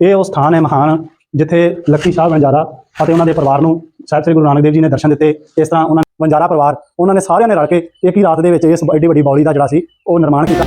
ਇਹ ਉਹ ਸਥਾਨ ਹੈ ਮਹਾਨ, ਜਿੱਥੇ ਲੱਕੀ ਸਾਹਿਬ ਵੰਜਾਰਾ ਅਤੇ ਉਹਨਾਂ ਦੇ ਪਰਿਵਾਰ ਨੂੰ ਸਾਹਿਬ ਸ੍ਰੀ ਗੁਰੂ ਨਾਨਕ ਦੇਵ ਜੀ ਨੇ ਦਰਸ਼ਨ ਦਿੱਤੇ। ਇਸ ਤਰ੍ਹਾਂ ਉਹਨਾਂ ਵੰਜਾਰਾ ਪਰਿਵਾਰ, ਉਹਨਾਂ ਨੇ ਸਾਰਿਆਂ ਨੇ ਰਲ ਕੇ ਇੱਕ ਹੀ ਰਾਤ ਦੇ ਵਿੱਚ ਇਸ ਐਡੀ ਵੱਡੀ ਬੌਲੀ ਦਾ ਜਿਹੜਾ ਸੀ, ਉਹ ਨਿਰਮਾਣ ਕੀਤਾ।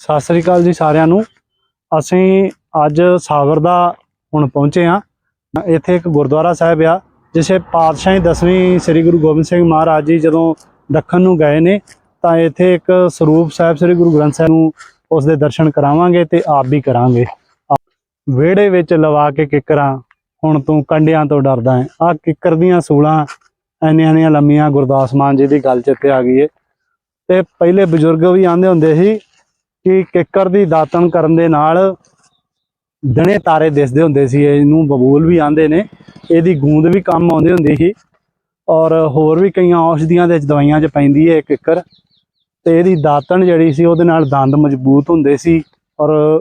ਸਤਿ ਸ੍ਰੀ ਅਕਾਲ ਜੀ ਸਾਰਿਆਂ ਨੂੰ। ਅਸੀਂ ਅੱਜ ਸਾਗਰ ਦਾ ਹੁਣ ਪਹੁੰਚੇ ਹਾਂ। ਇੱਥੇ ਇੱਕ ਗੁਰਦੁਆਰਾ ਸਾਹਿਬ ਆ ਜਿਸੇ ਪਾਤਸ਼ਾਹੀ ਦਸਵੀਂ ਸ੍ਰੀ ਗੁਰੂ ਗੋਬਿੰਦ ਸਿੰਘ ਮਹਾਰਾਜ ਜੀ ਜਦੋਂ ਦੱਖਣ ਨੂੰ ਗਏ ਨੇ, ਤਾਂ ਇੱਥੇ ਇੱਕ ਸਰੂਪ ਸਾਹਿਬ ਸ੍ਰੀ ਗੁਰੂ ਗ੍ਰੰਥ ਸਾਹਿਬ ਨੂੰ ਉਸ ਦੇ ਦਰਸ਼ਨ ਕਰਾਵਾਂਗੇ ਤੇ ਆਪ ਵੀ ਕਰਾਂਗੇ। ਵਿਹੜੇ ਵਿੱਚ ਲਵਾ ਕੇ ਕਿੱਕਰਾਂ, ਹੁਣ ਤੂੰ ਕੰਡਿਆਂ ਤੋਂ ਡਰਦਾ ਹੈ। ਆ ਕਿੱਕਰ ਦੀਆਂ ਸੂਲਾਂ ਐਨੀਆਂ ਐਨੀਆਂ ਲੰਮੀਆਂ, ਗੁਰਦਾਸ ਮਾਨ ਜੀ ਦੀ ਗੱਲ ਚਿੱਤੇ ਆ ਗਈ ਏ। ਤੇ ਪਹਿਲੇ ਬਜ਼ੁਰਗ ਵੀ ਆਂਦੇ ਹੁੰਦੇ ਸੀ ਕਿ ਕਿੱਕਰ ਦੀ ਦਾਤਣ ਕਰਨ ਦੇ ਨਾਲ ਦਣੇ ਤਾਰੇ ਦਿਸਦੇ ਹੁੰਦੇ ਸੀ, ਇਹਨੂੰ ਬਬੂਲ ਵੀ ਆਂਦੇ ਨੇ। ਇਹਦੀ ਗੂੰਦ ਵੀ ਕੰਮ ਆਉਂਦੀ ਹੁੰਦੀ ਸੀ। ਔਰ ਹੋਰ ਵੀ ਕਈਆਂ ਔਸ਼ਧੀਆਂ ਦੇ ਦਵਾਈਆਂ 'ਚ ਪੈਂਦੀ ਹੈ ਇਹ ਕਿੱਕਰ। ਤੇ ਇਹਦੀ ਦਾਤਣ ਜਿਹੜੀ ਸੀ ਉਹਦੇ ਨਾਲ ਦੰਦ ਮਜ਼ਬੂਤ ਹੁੰਦੇ ਸੀ ਔਰ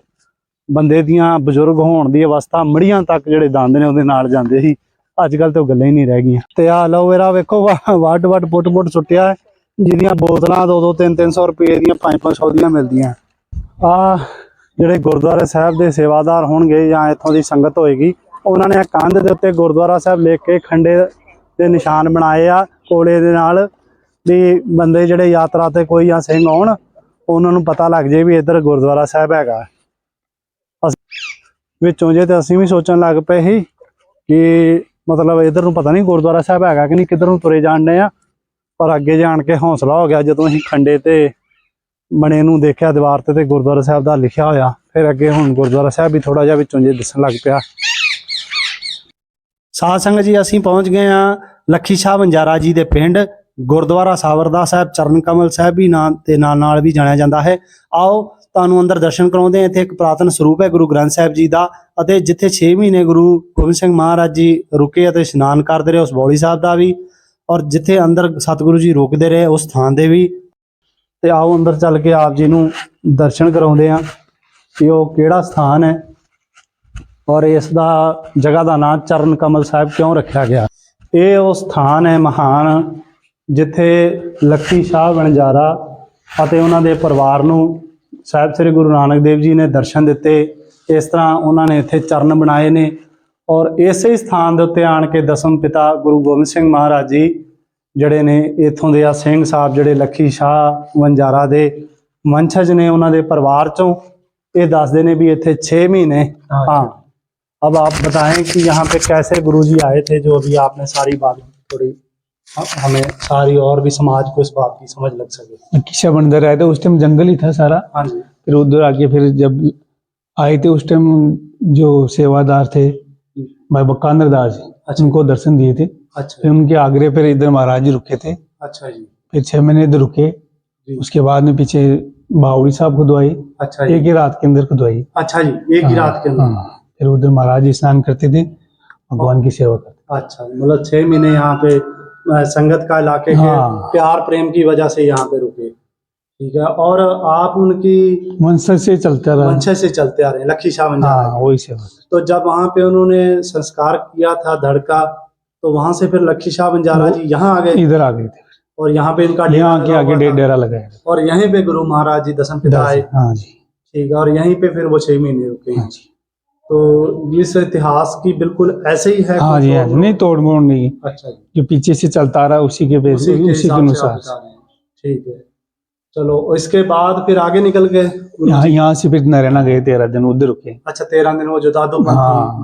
ਬੰਦੇ ਦੀਆਂ ਬਜ਼ੁਰਗ ਹੋਣ ਦੀ ਅਵਸਥਾ ਮੜੀਆਂ ਤੱਕ ਜਿਹੜੇ ਦੰਦ ਨੇ ਉਹਦੇ ਨਾਲ ਜਾਂਦੇ ਸੀ। ਅੱਜ ਕੱਲ ਤਾਂ ਉਹ ਗੱਲਾਂ ਹੀ ਨਹੀਂ ਰਹਿ ਗਈਆਂ। ਤੇ ਆ ਐਲੋਵੇਰਾ ਵੇਖੋ ਵਾ- ਵੱਡ ਵੱਡ ਪੁੱਟ ਪੁੱਟ ਸੁੱਟਿਆ ਹੈ, ਜਿਹਦੀਆਂ ਬੋਤਲਾਂ 2-2 3-300 ਰੁਪਏ ਦੀਆਂ 5-500 ਦੀਆਂ ਮਿਲਦੀਆਂ। ਆ ਜਿਹੜੇ ਗੁਰਦੁਆਰੇ ਸਾਹਿਬ ਦੇ ਸੇਵਾਦਾਰ ਹੋਣਗੇ ਜਾਂ ਇੱਥੋਂ ਦੀ ਸੰਗਤ ਹੋਏਗੀ ਉਹਨਾਂ ਨੇ ਕੰਧ ਦੇ ਉੱਤੇ ਗੁਰਦੁਆਰਾ ਸਾਹਿਬ ਲਿਖ ਕੇ ਖੰਡੇ ਦੇ ਨਿਸ਼ਾਨ ਬਣਾਏ ਆ ਕੋਲੇ ਦੇ ਨਾਲ। ਵੀ ਬੰਦੇ ਜਿਹੜੇ ਯਾਤਰਾ ਤੇ ਕੋਈ ਜਾਂ ਸਿੰਘ ਆਉਣ, ਉਹਨਾਂ ਨੂੰ ਪਤਾ ਲੱਗ ਜੇ ਵੀ ਇੱਧਰ ਗੁਰਦੁਆਰਾ ਸਾਹਿਬ ਹੈਗਾ। ਅਸੀਂ ਵਿੱਚੋਂ ਜੇ ਤੇ ਅਸੀਂ ਵੀ ਸੋਚਣ ਲੱਗ ਪਏ ਸੀ ਕਿ ਮਤਲਬ ਇੱਧਰ ਨੂੰ ਪਤਾ ਨਹੀਂ ਗੁਰਦੁਆਰਾ ਸਾਹਿਬ ਹੈਗਾ ਕਿ ਨਹੀਂ, ਕਿੱਧਰ ਨੂੰ ਤੁਰੇ ਜਾਣਦੇ ਆ। ਪਰ ਅੱਗੇ ਜਾਣ ਕੇ ਹੌਸਲਾ ਹੋ ਗਿਆ, ਜਦੋਂ ਅਸੀਂ ਖੰਡੇ ਤੇ ਬਣੇ ਨੂੰ ਦੇਖਿਆ, ਦੀਵਾਰ ਤੇ ਤੇ ਗੁਰਦੁਆਰਾ ਸਾਹਿਬ ਦਾ ਲਿਖਿਆ ਹੋਇਆ। ਫਿਰ ਅੱਗੇ ਹੁਣ ਗੁਰਦੁਆਰਾ ਸਾਹਿਬ ਵੀ ਥੋੜਾ ਜਿਹਾ ਵਿੱਚੋਂ ਜੇ ਦਿਸਣ ਲੱਗ ਪਿਆ। ਸਾਧ ਸੰਗਤ ਜੀ, ਅਸੀਂ ਪਹੁੰਚ ਗਏ ਆ ਲੱਖੀ ਸ਼ਾਹ ਬੰਜਾਰਾ ਜੀ ਦੇ ਪਿੰਡ। ਗੁਰਦੁਆਰਾ ਸਾਵਰਦਾ ਸਾਹਿਬ, ਚਰਨ ਕਮਲ ਸਾਹਿਬ ਵੀ ਨਾਂ ਦੇ ਨਾਲ ਨਾਲ ਵੀ ਜਾਣਿਆ ਜਾਂਦਾ ਹੈ। ਆਓ ਤੁਹਾਨੂੰ ਅੰਦਰ ਦਰਸ਼ਨ ਕਰਾਉਂਦੇ ਹਾਂ। ਇੱਥੇ ਇੱਕ ਪ੍ਰਾਤਨ ਸਰੂਪ ਹੈ ਗੁਰੂ ਗ੍ਰੰਥ ਸਾਹਿਬ ਜੀ ਦਾ ਅਤੇ ਜਿੱਥੇ 6 ਮਹੀਨੇ ਗੁਰੂ ਗੋਬਿੰਦ ਸਿੰਘ ਮਹਾਰਾਜ ਜੀ ਰੁਕੇ ਅਤੇ ਇਸ਼ਨਾਨ ਕਰਦੇ ਰਹੇ, ਉਸ ਬੌਲੀ ਸਾਹਿਬ ਦਾ ਵੀ ਔਰ ਜਿੱਥੇ ਅੰਦਰ ਸਤਿਗੁਰੂ ਜੀ ਰੁਕਦੇ ਰਹੇ, ਉਸ ਥਾਂ ਦੇ ਵੀ। ਤੇ ਆਓ ਅੰਦਰ ਚੱਲ ਕੇ ਆਪ ਜੀ ਨੂੰ ਦਰਸ਼ਨ ਕਰਾਉਂਦੇ ਆ ਕਿ ਉਹ ਕਿਹੜਾ ਸਥਾਨ ਹੈ ਔਰ ਇਸ ਦਾ ਜਗ੍ਹਾ ਦਾ ਨਾਮ ਚਰਨ ਕਮਲ ਸਾਹਿਬ ਕਿਉਂ ਰੱਖਿਆ ਗਿਆ। ਇਹ ਉਹ ਸਥਾਨ ਹੈ ਮਹਾਨ ਜਿੱਥੇ ਲੱਖੀ ਸ਼ਾਹ ਵਣਜਾਰਾ ਅਤੇ ਉਹਨਾਂ ਦੇ ਪਰਿਵਾਰ ਨੂੰ ਸਾਹਿਬ ਸ੍ਰੀ ਗੁਰੂ ਨਾਨਕ ਦੇਵ ਜੀ ਨੇ ਦਰਸ਼ਨ ਦਿੱਤੇ ਇਸ ਤਰ੍ਹਾਂ ਉਹਨਾਂ ਨੇ ਇੱਥੇ ਚਰਨ ਬਣਾਏ ਨੇ ਔਰ ਇਸੇ ਸਥਾਨ ਦੇ ਉੱਤੇ ਆਣ ਕੇ ਦਸਮ ਪਿਤਾ ਗੁਰੂ ਗੋਬਿੰਦ ਸਿੰਘ ਮਹਾਰਾਜ ਜੀ ਜਿਹੜੇ ਨੇ ਇਥੋਂ ਦੇ ਆ ਸਿੰਘ ਸਾਹਿਬ ਜਿਹੜੇ ਲੱਖੀ ਸ਼ਾਹ ਵਣਜਾਰਾ ਦੇ ਵੰਸ਼ਜ ਨੇ ਉਹਨਾਂ ਦੇ ਪਰਿਵਾਰ ਚੋਂ ਇਹ ਦੱਸਦੇ ਨੇ ਵੀ ਇੱਥੇ 6 ਮਹੀਨੇ हाँ अब आप बताएं कि यहाँ पे कैसे गुरुजी आए थे जो अभी आपने सारी बात थोड़ी ह- हमें सारी और भी समाज को इस बात की समझ लग सके। किस्सा बंदर आए थे उस टाइम जंगल ही था सारा। हाँ जी। फिर उधर आके फिर जब आए थे उस टाइम जो सेवादार थे भाई बकानर दास जी अच्छा। उनको दर्शन दिए थे। अच्छा। फिर उनके आगरे फिर इधर महाराज जी रुके थे। अच्छा जी। फिर छह महीने इधर रुके। उसके बाद में पीछे बावड़ी साहब को दुआई। अच्छा एक ही रात के अंदर को दुआई। अच्छा जी एक ही रात के अंदर। हाँ, फिर उधर महाराज जी स्नान करते थे भगवान की सेवा करते अच्छा मतलब छह महीने यहाँ पे संगत का इलाके हाँ। के। प्यार प्रेम की वजह से यहाँ पे रुके। ठीक है? और आप उनकी वंशज से चलता रहा। वंशज से चलते आ रहे हैं लखी शाह हाँ। वही सेवा। तो जब वहाँ पे उन्होंने संस्कार किया था धड़ का तो वहाँ से फिर लखी शाह बंजारा जी यहाँ आ गए। इधर आ गए थे। और यहाँ पे इनका डेरा यहाँ के आगे। डेरा लगाया और यहीं पे गुरु महाराज जी दसम पिता आए। हाँ जी। ठीक है? और यहीं पे फिर वो छह महीने रुके। हाँ जी। तो इस इतिहास की बिल्कुल ऐसे ही है हाँ जी हाँ जी नहीं तोड़ मोड़ नहीं। अच्छा जी। जो पीछे से चलता रहा उसी के बेस उसी के उसी के अनुसार। हैं। ठीक है। चलो इसके बाद फिर आगे निकल गए? यहाँ यहाँ से फिर नरैना गए तेरह दिन उधर रुके। अच्छा तेरह दिन वो जो दादू हाँ।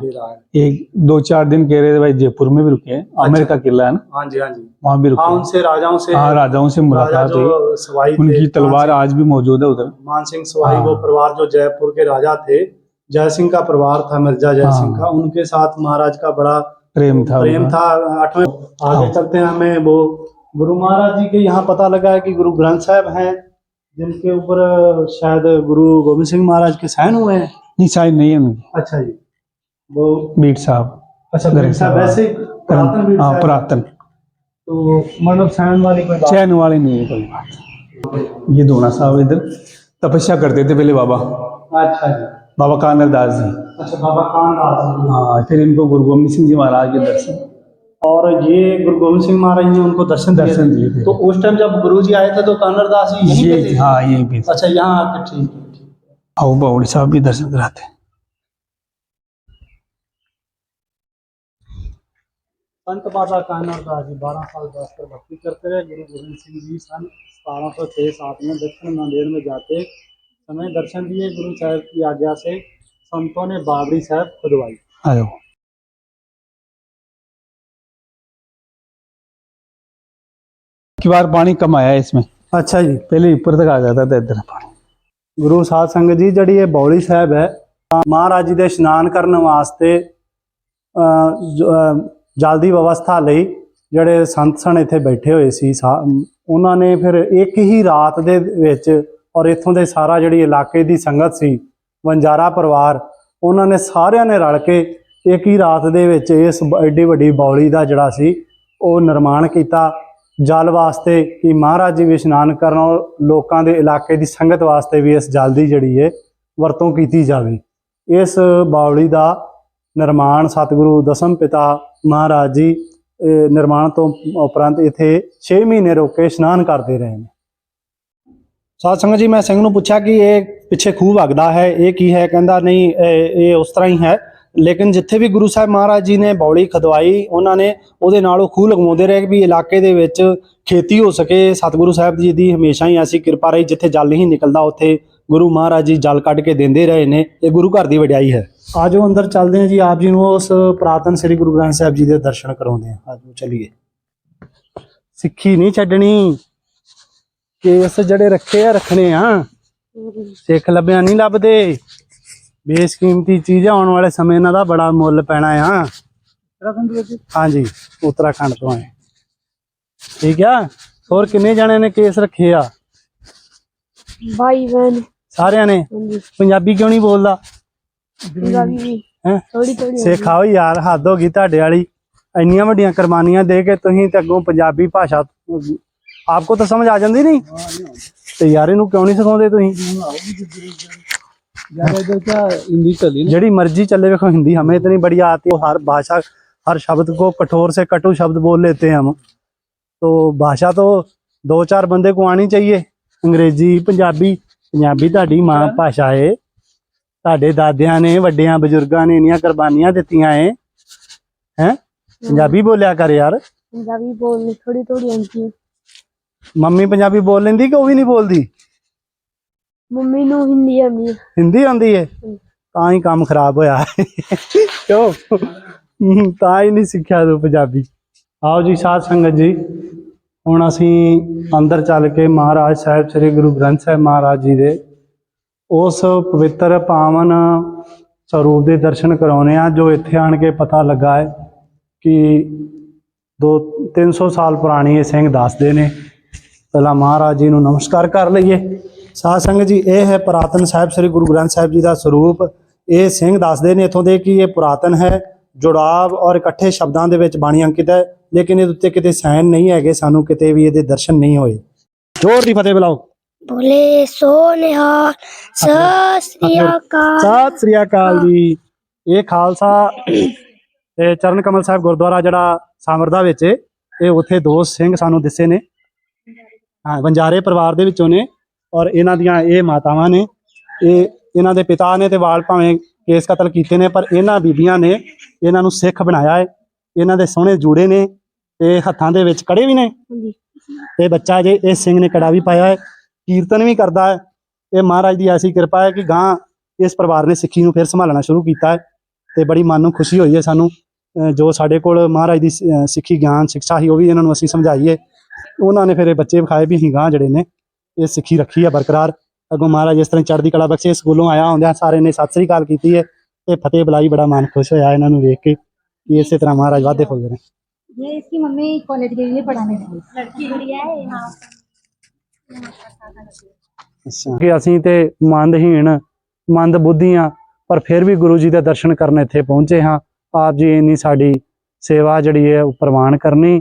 एक दो चार दिन कह रहे थे भाई जयपुर में भी रुके हैं। आमेर का किला है ना? हाँ जी हाँ जी। वहाँ भी हाँ रुके हैं। उनसे राजाओं से हाँ राजाओं से मुलाकात हुई। उनकी तलवार आज भी मौजूद है उधर। मान सिंह सवाई हाँ। वो परिवार जो जयपुर के राजा थे जय सिंह का परिवार था मिर्ज़ा जय हाँ। सिंह का। उनके साथ महाराज का बड़ा प्रेम था प्रेम था आठवें आगे हाँ। चलते हैं हमें वो। गुरु महाराज जी के यहाँ पता लगा है कि गुरु ग्रंथ साहब हैं जिनके ऊपर शायद गुरु गोविंद सिंह महाराज के सहन हुए हैं। नहीं शायद नहीं है। अच्छा जी। वो बीट साहब। अच्छा बीट साहब साहब, वैसे पुरातन बीट हाँ साहब। पुरातन। तो मतलब सहन वाली कोई चैन वाले नहीं है कोई बात। ये दोना साहब इधर तपस्या करते थे पहले बाबा। अच्छा जी। बाबा कानर दास जी। अच्छा बाबा जी। हाँ फिर इनको गुरु गोविंद सिंह जी महाराज के दर्शन। और ये गुरु गोविंद सिंह महाराज ने उनको दर्शन दर्शन दिए। तो उस टाइम जब गुरु जी आए थे तो कानर दास जी ये हाँ यही भी अच्छा यहाँ आके ठीक है आओ बावड़ी साहब भी दर्शन कराते हैं। संत बाबा कान्हा दास जी 12 साल दास कर भक्ति करते रहे। गुरु गोविंद सिंह जी सन 1706 में दक्षिण नांदेड़ में जाते। समय दर्शन दिए गुरु साहब की आज्ञा से संतों ने बाबरी साहब खुदवाई आ जाओ की बार पानी कम आया है इसमें अच्छा जी पहले ऊपर तक आ जाता था इधर पानी ਗੁਰੂ ਸਾਧ ਸੰਗਤ ਜੀ ਜਿਹੜੀ ਇਹ ਬੌਲੀ ਸਾਹਿਬ ਹੈ ਤਾਂ ਮਹਾਰਾਜ ਜੀ ਦੇ ਇਸ਼ਨਾਨ ਕਰਨ ਵਾਸਤੇ ਅਹ, ਜ- ਅਹ, ਜਲ ਦੀ ਵਿਵਸਥਾ ਲਈ ਜਿਹੜੇ ਸੰਤ ਸਨ ਇੱਥੇ ਬੈਠੇ ਹੋਏ ਸੀ ਸਾ- ਉਹਨਾਂ ਨੇ ਫਿਰ ਇੱਕ ਹੀ ਰਾਤ ਦੇ ਵਿੱਚ ਔਰ ਇੱਥੋਂ ਦੇ ਸਾਰਾ ਜਿਹੜੀ ਇਲਾਕੇ ਦੀ ਸੰਗਤ ਸੀ, ਵੰਜਾਰਾ ਪਰਿਵਾਰ, ਉਹਨਾਂ ਨੇ ਸਾਰਿਆਂ ਨੇ ਰਲ ਕੇ ਇੱਕ ਹੀ ਰਾਤ ਦੇ ਵਿੱਚ ਇਸ ਬ- ਐਡੀ ਵੱਡੀ ਬੌਲੀ ਦਾ ਜਿਹੜਾ ਸੀ, ਉਹ ਨਿਰਮਾਣ ਕੀਤਾ। ਜਲ ਵਾਸਤੇ ਕਿ ਮਹਾਰਾਜ ਜੀ ਵੀ ਇਸ਼ਨਾਨ ਕਰਨ ਔਰ ਲੋਕਾਂ ਦੇ ਇਲਾਕੇ ਦੀ ਸੰਗਤ ਵਾਸਤੇ ਵੀ ਇਸ ਜਲ ਦੀ ਜਿਹੜੀ ਹੈ ਵਰਤੋਂ ਕੀਤੀ ਜਾਵੇ। ਇਸ ਬਾਵਲੀ ਦਾ ਨਿਰਮਾਣ ਸਤਿਗੁਰੂ ਦਸਮ ਪਿਤਾ ਮਹਾਰਾਜ ਜੀ ਨਿਰਮਾਣ ਤੋਂ ਉਪਰੰਤ ਇੱਥੇ 6 ਮਹੀਨੇ ਰੁਕ ਕੇ ਇਸ਼ਨਾਨ ਕਰਦੇ ਰਹੇ ਨੇ। ਸਾਧ ਸੰਗਤ ਜੀ, ਮੈਂ ਸਿੰਘ ਨੂੰ ਪੁੱਛਿਆ ਕਿ ਇਹ ਪਿੱਛੇ ਖੂਹ ਵਗਦਾ ਹੈ, ਇਹ ਕੀ ਹੈ? ਕਹਿੰਦਾ ਨਹੀਂ, ਇਹ ਉਸ ਤਰ੍ਹਾਂ ਹੀ ਹੈ। ਲੇਕਿਨ ਜਿੱਥੇ ਵੀ ਗੁਰੂ ਸਾਹਿਬ ਮਹਾਰਾਜ ਜੀ ਨੇ ਬੌਲੀ ਖਦਵਾਈ, ਉਹਨਾਂ ਨੇ ਉਹਦੇ ਨਾਲ ਉਹ ਖੂਹ ਲਗਵਾਉਂਦੇ ਰਹੇ ਵੀ ਇਲਾਕੇ ਦੇ ਵਿੱਚ ਖੇਤੀ ਹੋ ਸਕੇ। ਸਤਿਗੁਰੂ ਸਾਹਿਬ ਜੀ ਦੀ ਹਮੇਸ਼ਾ ਹੀ ਐਸੀ ਕਿਰਪਾ ਰਹੀ, ਜਿੱਥੇ ਜਲ ਨਹੀਂ ਨਿਕਲਦਾ, ਉੱਥੇ ਗੁਰੂ ਮਹਾਰਾਜ ਜੀ ਜਲ ਕੱਢ ਕੇ ਦਿੰਦੇ ਰਹੇ ਨੇ। ਇਹ ਗੁਰੂ ਘਰ ਦੀ ਵਡਿਆਈ ਹੈ। ਆਜੋ ਅੰਦਰ ਚੱਲਦੇ ਹਾਂ ਜੀ, ਆਪ ਜੀ ਨੂੰ ਉਸ ਪ੍ਰਾਤਨ ਸ੍ਰੀ ਗੁਰੂ ਗ੍ਰੰਥ ਸਾਹਿਬ ਜੀ ਦੇ ਦਰਸ਼ਨ ਕਰਾਉਂਦੇ ਹਾਂ। ਆਜੋ ਚਲੀਏ। ਸਿੱਖੀ ਨਹੀਂ ਛੱਡਣੀ। ਕੇਸ ਜਿਹੜੇ ਰੱਖੇ ਆ ਰੱਖਣੇ ਆ। ਸਿੱਖ ਲੱਭਿਆ ਨਹੀਂ ਲੱਭਦੇ। ਬੇਸ਼ਕੀਮਤੀ ਚੀਜ਼ ਆਉਣ ਵਾਲੇ ਸਮੇਂ ਇਹਨਾਂ ਦਾ ਬੜਾ ਮੁੱਲ ਪੈਣਾ ਆ। ਹਾਂਜੀ ਉੱਤਰਾਖੰਡ ਤੋਂ ਆਏ। ਠੀਕ ਆ? ਹੋਰ ਕਿੰਨੇ ਜਣੇ ਨੇ ਕੇਸ ਰੱਖੇ ਆ? ਭਾਈ ਬਹਿਨ ਸਾਰਿਆਂ ਨੇ? ਹਾਂਜੀ। ਪੰਜਾਬੀ ਕਿਉਂ ਨਹੀਂ ਬੋਲਦਾ? ਪੰਜਾਬੀ ਥੋੜੀ ਥੋੜੀ ਸਿਖਾਓ ਯਾਰ ਹੱਦ ਹੋ ਗਈ ਤੁਹਾਡੇ ਵਾਲੀ। ਇੰਨੀਆਂ ਵੱਡੀਆਂ ਕੁਰਬਾਨੀਆਂ ਦੇ ਕੇ ਤੁਸੀਂ ਤੇ ਅੱਗੋਂ ਪੰਜਾਬੀ ਭਾਸ਼ਾ ਆਪਕੋ ਤਾਂ ਸਮਝ ਆ ਜਾਂਦੀ ਨਹੀਂ ਤੇ ਯਾਰ ਇਹਨੂੰ ਕਿਉਂ ਨਹੀਂ ਸਿਖਾਉਂਦੇ ਤੁਸੀਂ ज्यादा इधर क्या हिंदी चली ना ਜਿਹੜੀ मर्जी चले देखो हिंदी हमें इतनी बढ़िया आती है हर भाषा हर शब्द को कठोर से कटु शब्द बोल लेते हैं हम तो भाषा तो दो चार बंदे को आनी चाहिए ਅੰਗਰੇਜ਼ੀ ਪੰਜਾਬੀ ਪੰਜਾਬੀ ਤੁਹਾਡੀ ਮਾਂ ਭਾਸ਼ਾ ਏ ਤੁਹਾਡੇ ਦਾਦਿਆਂ ਨੇ ਵੱਡਿਆਂ ਬਜ਼ੁਰਗਾਂ ਨੇ ਇੰਨੀਆਂ ਕੁਰਬਾਨੀਆਂ ਦਿੱਤੀਆਂ ਏ ਹੈ ਪੰਜਾਬੀ ਬੋਲਿਆ ਕਰ ਯਾਰ ਪੰਜਾਬੀ ਬੋਲਣੀ ਥੋੜੀ ਥੋੜੀ ਆਉਂਦੀ ਹੈ ਮੰਮੀ ਪੰਜਾਬੀ ਬੋਲ ਲੈਂਦੀ ਕਿ ਉਹ ਵੀ ਨਹੀਂ ਬੋਲਦੀ? ਮੰਮੀ ਨੂੰ ਹਿੰਦੀ ਆਉਂਦੀ ਹੈ। ਹਿੰਦੀ ਆਉਂਦੀ ਏ ਤਾਂ ਹੀ ਕੰਮ ਖਰਾਬ ਹੋਇਆ। ਹੈ। ਕਿਉਂ ਤਾਂ ਹੀ ਨਹੀਂ ਸਿੱਖਿਆ ਤੂੰ ਪੰਜਾਬੀ। ਆਓ ਜੀ ਸਾਧ ਸੰਗਤ ਜੀ। ਹੁਣ ਅਸੀਂ ਅੰਦਰ ਚੱਲ ਕੇ ਮਹਾਰਾਜ ਸਾਹਿਬ ਸ੍ਰੀ ਗੁਰੂ ਗ੍ਰੰਥ ਸਾਹਿਬ ਮਹਾਰਾਜ ਜੀ ਦੇ ਉਸ ਪਵਿੱਤਰ ਪਾਵਨ ਸਰੂਪ ਦੇ ਦਰਸ਼ਨ ਕਰਾਉਨੇ ਆ ਜੋ ਇੱਥੇ ਆਣ ਕੇ ਪਤਾ ਲੱਗਾ ਹੈ ਕਿ ਦੋ 300 ਸਾਲ ਪੁਰਾਣੀ ਇਹ ਸਿੰਘ ਦੱਸਦੇ ਨੇ। ਪਹਿਲਾਂ ਮਹਾਰਾਜ ਜੀ ਨੂੰ ਨਮਸਕਾਰ ਕਰ ਲਈਏ। ਸਾਧ ਸੰਗਤ ਜੀ ਇਹ ਹੈ ਪੁਰਾਤਨ ਸਾਹਿਬ ਸ੍ਰੀ ਗੁਰੂ ਗ੍ਰੰਥ ਸਾਹਿਬ ਜੀ ਦਾ ਸਰੂਪ। ਇਹ ਸਿੰਘ ਦੱਸਦੇ ਨੇ ਇਥੋਂ ਦੇ ਕਿ ਇਹ ਪੁਰਾਤਨ ਹੈ। ਜੁੜਾਵ ਔਰ ਇਕੱਠੇ ਸ਼ਬਦਾਂ ਦੇ ਵਿੱਚ ਬਾਣੀ ਅੰਕਿਤ ਹੈ ਲੇਕਿਨ ਇਹਦੇ ਉੱਤੇ ਕਿਤੇ ਸਾਈਨ ਨਹੀਂ ਹੈਗੇ ਸਾਨੂੰ ਕਿਤੇ ਵੀ ਇਹਦੇ ਦਰਸ਼ਨ ਨਹੀਂ ਹੋਏ। ਜ਼ੋਰ ਦੀ ਫਤਿਹ ਬੁਲਾਓ। ਬੋਲੇ ਸੋ ਨਿਹਾਲ ਸਤਿ ਸ੍ਰੀ ਅਕਾਲ। ਸਤਿ ਸ੍ਰੀ ਅਕਾਲ ਜੀ। ਇਹ ਖਾਲਸਾ ਇਹ ਚਰਨ ਕਮਲ ਸਾਹਿਬ ਗੁਰਦੁਆਰਾ ਜਿਹੜਾ ਸਾਮਰਦਾ ਵਿੱਚ ਇਹ ਉੱਥੇ ਦੋ ਸਿੰਘ ਸਾਨੂੰ ਦਿਸੇ ਨੇ। ਹਾਂ ਬੰਜਾਰੇ ਪਰਿਵਾਰ ਦੇ ਵਿੱਚੋਂ ਨੇ ਔਰ ਇਹਨਾਂ ਦੀਆਂ ਇਹ ਮਾਤਾਵਾਂ ਨੇ। ਇਹ ਇਹਨਾਂ ਦੇ ਪਿਤਾ ਨੇ ਤੇ ਵਾਲ ਭਾਵੇਂ ਕੇਸ ਕਤਲ ਕੀਤੇ ਨੇ ਪਰ ਇਹਨਾਂ ਬੀਬੀਆਂ ਨੇ ਇਹਨਾਂ ਨੂੰ ਸਿੱਖ ਬਣਾਇਆ ਹੈ। ਇਹਨਾਂ ਦੇ ਸੋਹਣੇ ਜੂੜੇ ਨੇ ਤੇ ਹੱਥਾਂ ਦੇ ਵਿੱਚ ਕੜੇ ਵੀ ਨੇ। ਤੇ ਬੱਚਾ ਜੇ ਇਸ ਸਿੰਘ ਨੇ ਕੜਾ ਵੀ ਪਾਇਆ ਹੈ ਕੀਰਤਨ ਵੀ ਕਰਦਾ ਹੈ। ਇਹ ਮਹਾਰਾਜ ਦੀ ਐਸੀ ਕਿਰਪਾ ਹੈ ਕਿ ਗਾਂ ਇਸ ਪਰਿਵਾਰ ਨੇ ਸਿੱਖੀ ਨੂੰ ਫਿਰ ਸੰਭਾਲਣਾ ਸ਼ੁਰੂ ਕੀਤਾ ਹੈ ਤੇ ਬੜੀ ਮਨ ਨੂੰ ਖੁਸ਼ੀ ਹੋਈ ਹੈ ਸਾਨੂੰ। ਜੋ ਸਾਡੇ ਕੋਲ ਮਹਾਰਾਜ ਦੀ ਸਿੱਖੀ ਗਿਆਨ ਸਿੱਖਿਆ ਸੀ ਉਹ ਵੀ ਇਹਨਾਂ ਨੂੰ ਅਸੀਂ ਸਮਝਾਈਏ। ਉਹਨਾਂ ਨੇ ਫਿਰ ਇਹ ਬੱਚੇ ਵਿਖਾਏ ਵੀ ਅਸੀਂ ਗਾਂ ਜਿਹੜੇ ਨੇ ਇਹ ਸਿੱਖੀ ਰੱਖੀ ਹੈ ਬਰਕਰਾਰ ਅੱਗੋਂ ਮਹਾਰਾਜ ਇਸ ਤਰ੍ਹਾਂ ਚੜ੍ਹਦੀ ਕਲਾ ਬਖਸ਼ੇ ਸਕੂਲੋਂ ਆਇਆ ਹੁੰਦਿਆਂ ਸਾਰੇ ਨੇ ਸਤਿ ਸ੍ਰੀ ਅਕਾਲ ਕੀਤੀ ਹੈ ਤੇ ਫਤਿਹ ਬੁਲਾਈ ਬੜਾ ਮਨ ਖੁਸ਼ ਹੋਇਆ ਇਹਨਾਂ ਨੂੰ ਵੇਖ ਕੇ ਕਿ ਇਸੇ ਤਰ੍ਹਾਂ ਮਹਾਰਾਜ ਵਾਧੇ ਫੁੱਲਦੇ ਨੇ ये इसकी मम्मी कॉलेज गई हुई है पढ़ाने के लिए लड़की गुड़िया है यहाँ ਅੱਛਾ ਕਿ ਅਸੀਂ ਤੇ ਮੰਦਹੀਣ ਮੰਦ ਬੁੱਧੀਆਂ ਪਰ ਫਿਰ ਵੀ ਗੁਰੂ ਜੀ ਦੇ ਦਰਸ਼ਨ ਕਰਨ ਇੱਥੇ ਪਹੁੰਚੇ ਹਾਂ ਆਪ ਜੀ ਇੰਨੀ ਸਾਡੀ ਸੇਵਾ ਜਿਹੜੀ ਹੈ ਉਹ ਪ੍ਰਵਾਨ ਕਰਨੀ